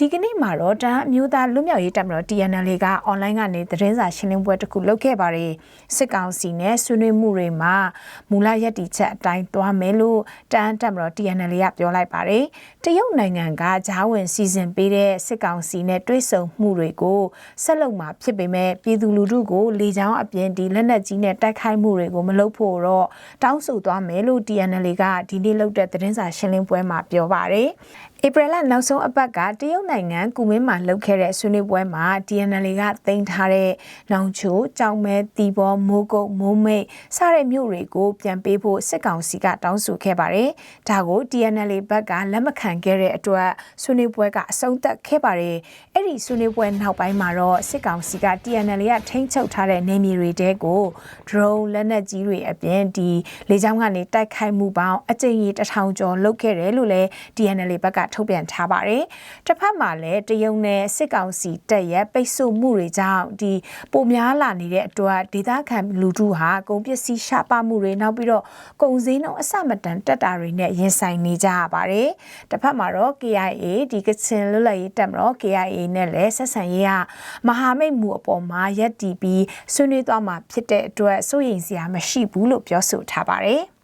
ဒီကနေ့မှာတော့တန်းအမျိုးသားလူမျိုးရေးတပ်မတော် TNL ကအွန်လိုင်းကနေသတင်းစာရှင်းလင်းပွဲတစ်ခုလုပ်ခဲ့ပါတယ်စစ်ကောင်စီနဲ့ဆွေးနွေးမှုတွေမှာမူလရည်တည်ချက်အတိုင်းသွားမယ်လို့တန်းတပ်မတော် TNL ကပြောလိုက်ပါတယ်တရုတ်နိုင်ငံကဂျားဝင်စီစဉ်ပေးတဲ့စစ်ကောင်စီနဲ့တွဲဆုံမှုတွေကိုဆက်လုပ်မှာဖြစ်ပေမဲ့ပြည်သူလူထုကိုလေကြောင်းအပြင်ဒီလက်နက်ကြီးနဲ့တိုက်ခိုက်မှုတွေကိုမလုပ်ဖို့တော့တောင်းဆိုသွားမယ်လို့ TNL ကဒီနေ့လုပ်တဲ့သတင်းစာရှင်းလင်းပွဲမှာပြောပါတယ်ဧပြီလနောက်ဆုံးအပတ်ကတရုတ်နိုင်ငံကူမင်းမှာလုပ်ခဲ့တဲ့ဆွေးနွေးပွဲမှာ DNL ကတင်ထားတဲ့နောင်ချိုကြောင်မဲတီဘောမိုးကုတ်မိုးမိတ်စတဲ့မြို့တွေကိုပြန်ပေးဖို့စစ်ကောင်စီကတောင်းဆိုခဲ့ပါတယ်။ဒါကို DNL ဘက်ကလက်မခံခဲ့တဲ့အတွက်ဆွေးနွေးပွဲကအဆုံးသတ်ခဲ့ပါတယ်။အဲ့ဒီဆွေးနွေးပွဲနောက်ပိုင်းမှာတော့စစ်ကောင်စီက DNL ကထိန်းချုပ်ထားတဲ့နေမြေတွေတဲကို drone လက်နက်ကြီးတွေအပြင်ဒီလေကြောင်းကနေတိုက်ခိုက်မှုပေါင်းအကြိမ်ကြီးတစ်ထောင်ကျော်လုပ်ခဲ့တယ်လို့လည်း DNL ဘက်ကထုတ်ပြန်ထားပါတယ်။တစ်ဖက်မှာလည်းတရုတ်နဲ့စစ်ကောင်စီတပ်ရဲ့ပိတ်ဆို့မှုတွေကြောင့်ဒီပိုများလာနေတဲ့အတွက်ဒေသခံလူထုဟာကုန်ပစ္စည်းရှားပါမှုတွေနောက်ပြီးတော့ကုန်စည်နှုန်းအဆမတန်တက်တာတွေနဲ့ရင်ဆိုင်နေကြရပါတယ်။တစ်ဖက်မှာတော့ KIA ဒီကချင်လွတ်လပ်ရေးတပ်မတော် KIA နဲ့လည်းဆက်ဆံရေးကမဟာမိတ်မှုအပေါ်မှာရက်တီပြီးဆွေးနွေးသွားမှာဖြစ်တဲ့အတွက်စိုးရိမ်စရာမရှိဘူးလို့ပြောဆိုထားပါတယ်။